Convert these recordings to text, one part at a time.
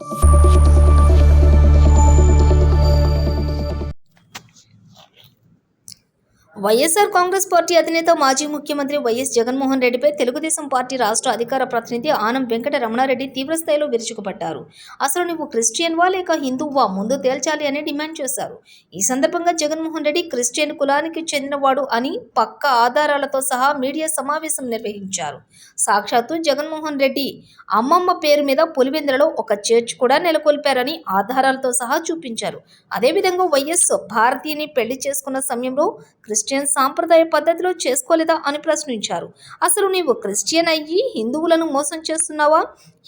you YSR Congress party అధినేత మాజీ ముఖ్యమంత్రి వైఎస్ జగన్మోహన్ రెడ్డిపై తెలుగుదేశం పార్టీ రాష్ట్ర అధికార ప్రతినిధి ఆనం వెంకట రమణారెడ్డి తీవ్రస్థాయిలో విరుచుకుపడ్డారు. అసలు నువ్వు క్రిస్టియన్వా లేక హిందువా? ముందు తేల్చాలి అని డిమాండ్ చేశారు. ఈ సందర్భంగా జగన్మోహన్ రెడ్డి క్రిస్టియన్ కులానికి చెందినవాడు అని పక్క ఆధారాలతో సహా మీడియా సమావేశం నిర్వహించారు. సాక్షాత్తు జగన్మోహన్ రెడ్డి అమ్మమ్మ పేరు మీద పులివెందులలో ఒక చర్చ్ కూడా నెలకొల్పారని ఆధారాలతో సహా చూపించారు. అదేవిధంగా వైఎస్ భారతీయని పెళ్ళి చేసుకున్న సమయంలో క్రిస్టియన్ సాంప్రదాయ పద్ధతిలో చేసుకోలేదా అని ప్రశ్నించారు. అసలు నీవు క్రిస్టియన్ అయ్యి హిందువులను మోసం చేస్తున్నావా?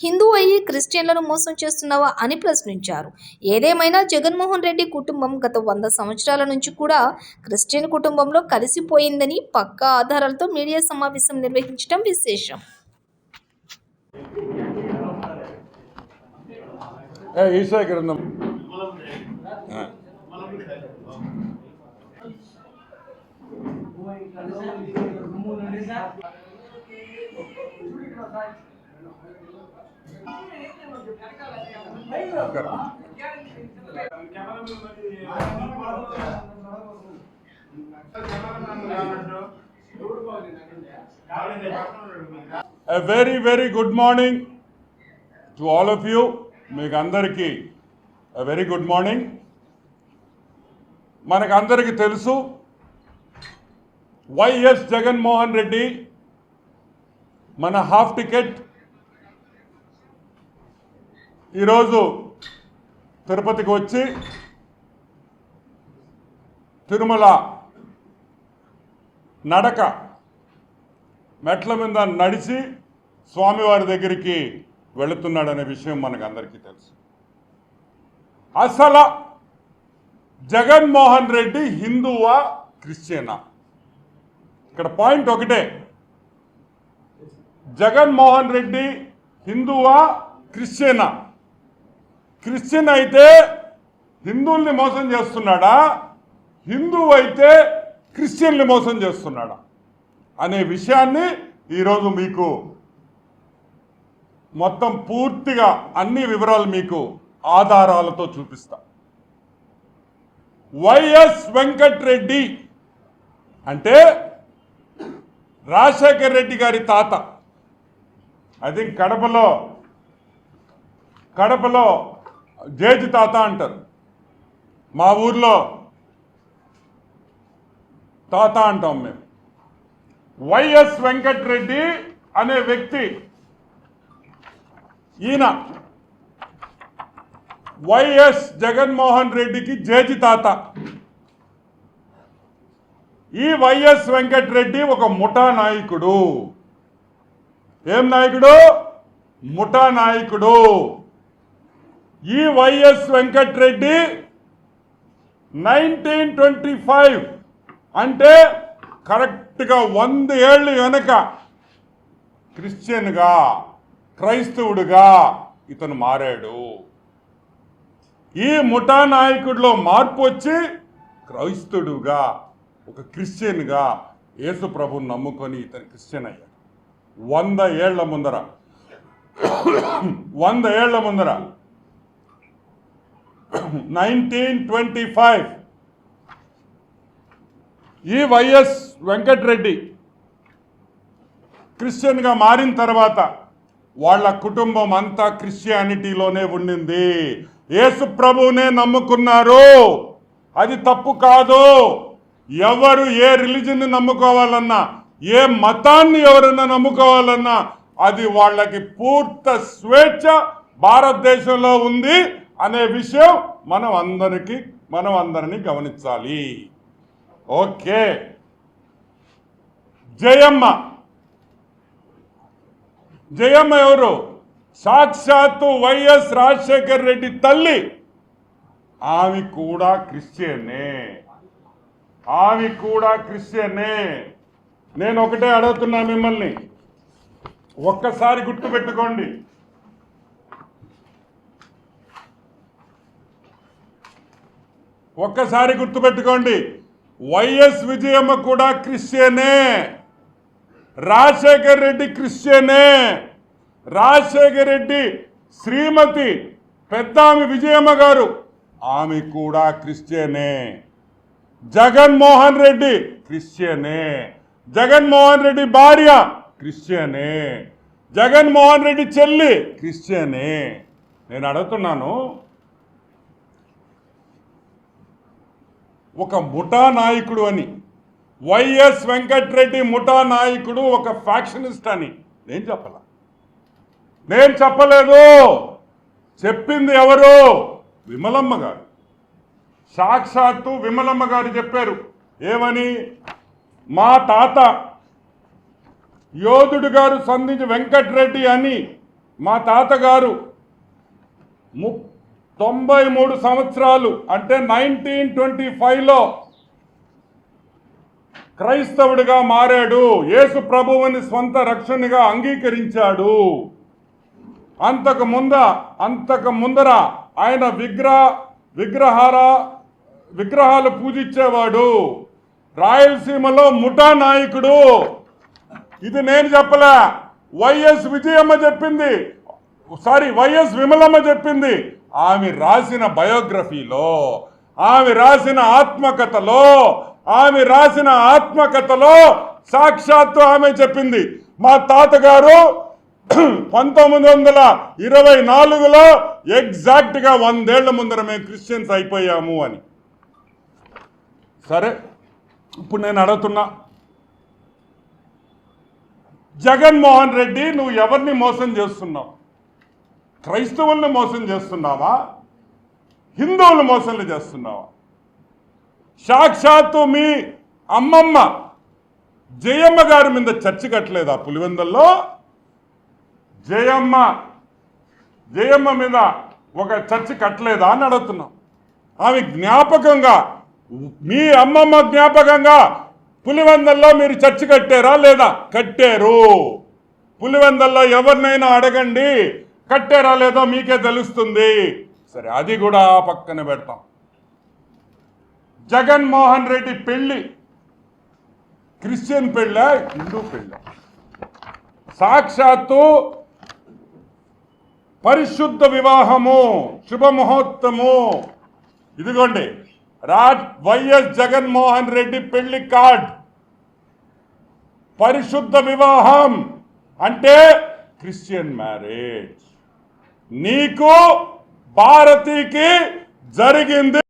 హిందూ అయ్యి క్రిస్టియన్లను మోసం చేస్తున్నావా అని ప్రశ్నించారు. ఏదేమైనా జగన్మోహన్ రెడ్డి కుటుంబం గత వంద సంవత్సరాల నుంచి కూడా క్రిస్టియన్ కుటుంబంలో కలిసిపోయిందని పక్కా ఆధారాలతో మీడియా సమావేశం నిర్వహించడం విశేషం. ఏ ఈశా గ్రంథం A very, very good morning to all of you. మీకు అందరికీ a very good morning. మనకు అందరికీ తెలుసు వైఎస్ జగన్మోహన్ రెడ్డి మన హాఫ్ టికెట్. ఈరోజు తిరుపతికి వచ్చి తిరుమల నడక మెట్ల మీద నడిచి స్వామివారి దగ్గరికి వెళుతున్నాడనే విషయం మనకు అందరికీ తెలుసు. అసలు జగన్మోహన్ రెడ్డి హిందువా క్రిస్టియనా? ఇక్కడ పాయింట్ ఒకటే. జగన్మోహన్ రెడ్డి హిందువా క్రిస్టియనా? క్రిస్టియన్ అయితే హిందువుల్ని మోసం చేస్తున్నాడా? హిందువు అయితే క్రిస్టియన్ని మోసం చేస్తున్నాడా? అనే విషయాన్ని ఈరోజు మీకు మొత్తం పూర్తిగా అన్ని వివరాలు మీకు ఆధారాలతో చూపిస్తా. వైఎస్ వెంకట్రెడ్డి అంటే రాజశేఖర్ రెడ్డి గారి తాత. ఐ థింక్ కడపలో కడపలో జేజి తాత అంటారు. మా ఊర్లో తాత అంటాం మేము. వైఎస్ వెంకట్రెడ్డి అనే వ్యక్తి ఈయన వైఎస్ జగన్మోహన్ రెడ్డికి జేజి తాత. ఈ వైఎస్ వెంకట్రెడ్డి ఒక ముఠా నాయకుడు. ఏం నాయకుడు? ముఠా నాయకుడు. ఈ YS Venkatreddy nineteen twenty five అంటే కరెక్ట్గా వంద ఏళ్ళు వెనక క్రిస్టియన్గా క్రైస్తవుడుగా ఇతను మారాడు. ఈ ముఠా నాయకుడిలో మార్పు వచ్చి క్రైస్తవుడుగా ఒక క్రిస్టియన్గా యేసు ప్రభుని నమ్ముకొని ఇతను క్రిస్టియన్ అయ్యాడు. వంద ఏళ్ళ ముందర వంద ఏళ్ళ ముందర నైన్టీన్ ట్వంటీ ఫైవ్ ఈ వైఎస్ వెంకటరెడ్డి క్రిస్టియన్గా మారిన తర్వాత వాళ్ళ కుటుంబం అంతా క్రిస్టియానిటీలోనే ఉండింది. యేసు ప్రభువునే నమ్ముకున్నారు. అది తప్పు కాదు. ఎవరు ఏ రిలీజన్ని నమ్ముకోవాలన్నా ఏ మతాన్ని ఎవరైనా నమ్ముకోవాలన్నా అది వాళ్ళకి పూర్త స్వేచ్ఛ భారతదేశంలో ఉంది అనే విషయం మనం అందరికీ మనం అందరినీ గమనించాలి. ఓకే. జయమ్మ. జయమ్మ ఎవరు? సాక్షాత్తు వైఎస్ రాజశేఖర్ రెడ్డి తల్లి. ఆమె కూడా క్రిస్టియనే. ఆమె కూడా క్రిస్టియనే. నేను ఒకటే అడుగుతున్నా మిమ్మల్ని. ఒక్కసారి గుర్తుపెట్టుకోండి ఒక్కసారి గుర్తుపెట్టుకోండి వైఎస్ విజయమ్మ కూడా క్రిస్టియనే. రాజశేఖర్ రెడ్డి క్రిస్టియనే. రాజశేఖర్ రెడ్డి శ్రీమతి పెద్దామి విజయమ్మ గారు. ఆమె కూడా క్రిస్టియనే. జగన్మోహన్ రెడ్డి క్రిస్టియనే. జగన్మోహన్ రెడ్డి భార్య క్రిస్టియనే. జగన్మోహన్ రెడ్డి చెల్లి క్రిస్టియనే. నేను అడుగుతున్నాను ఒక ముఠా నాయకుడు అని వైఎస్ వెంకట్రెడ్డి ముఠా నాయకుడు ఒక ఫ్యాక్షనిస్ట్ అని నేను చెప్పలా? నేను చెప్పలేదు. చెప్పింది ఎవరు? విమలమ్మ గారు. సాక్షాత్తు విమలమ్మ గారు చెప్పారు. ఏమని? మా తాత యోధుడు గారు సంధించి వెంకట్రెడ్డి అని మా తాతగారు ము తొంభై మూడు సంవత్సరాలు అంటే నైన్టీన్ ట్వంటీ ఫైవ్లో క్రైస్తవుడిగా మారాడు. యేసు ప్రభువుని స్వంత రక్షణగా అంగీకరించాడు. అంతకు ముంద అంతకు ముందర ఆయన విగ్రహ విగ్రహార విగ్రహాలు పూజించేవాడు రాయలసీమలో ముఠా నాయకుడు. ఇది నేను చెప్పలే. వైఎస్ విజయమ్మ చెప్పింది. సారీ వైఎస్ విమలమ్మ చెప్పింది. ఆమె రాసిన బయోగ్రఫీలో ఆమె రాసిన ఆత్మకథలో ఆమె రాసిన ఆత్మకథలో సాక్షాత్తు ఆమె చెప్పింది. మా తాతగారు పంతొమ్మిది వందల ఇరవై నాలుగులో ఎగ్జాక్ట్గా వందేళ్ళ ముందర మేము క్రిస్టియన్స్ అయిపోయాము అని. సరే ఇప్పుడు నేను అడుగుతున్నా. జగన్మోహన్ రెడ్డి నువ్వు ఎవరిని మోసం చేస్తున్నావు? క్రైస్తవుల్ని మోసం చేస్తున్నావా? హిందువులు మోసం చేస్తున్నావా? సాక్షాత్తు మీ అమ్మమ్మ జయమ్మ గారి మీద చర్చ కట్టలేదా పులివెందల్లో? జయమ్మ జయమ్మ మీద ఒక చర్చ కట్టలేదా అని అడుగుతున్నాం. ఆమె జ్ఞాపకంగా మీ అమ్మమ్మ జ్ఞాపకంగా పులివెందల్లో మీరు చర్చ కట్టారా లేదా? కట్టారు. పులివెందల్లో ఎవరినైనా అడగండి. కట్టారా లేదో మీకే తెలుస్తుంది. సరే అది కూడా పక్కన పెడతాం. జగన్మోహన్ రెడ్డి పెళ్ళి. క్రిస్టియన్ పెళ్ళ? హిందూ పెళ్ళ? సాక్షాత్తు పరిశుద్ధ వివాహము శుభముహూర్తము. ఇదిగోండి. రాజ్ వైఎస్ జగన్మోహన్ రెడ్డి పెళ్ళి కార్డ్. పరిశుద్ధ వివాహం అంటే క్రిస్టియన్ మ్యారేజ్. నీకు భారతికి జరిగింది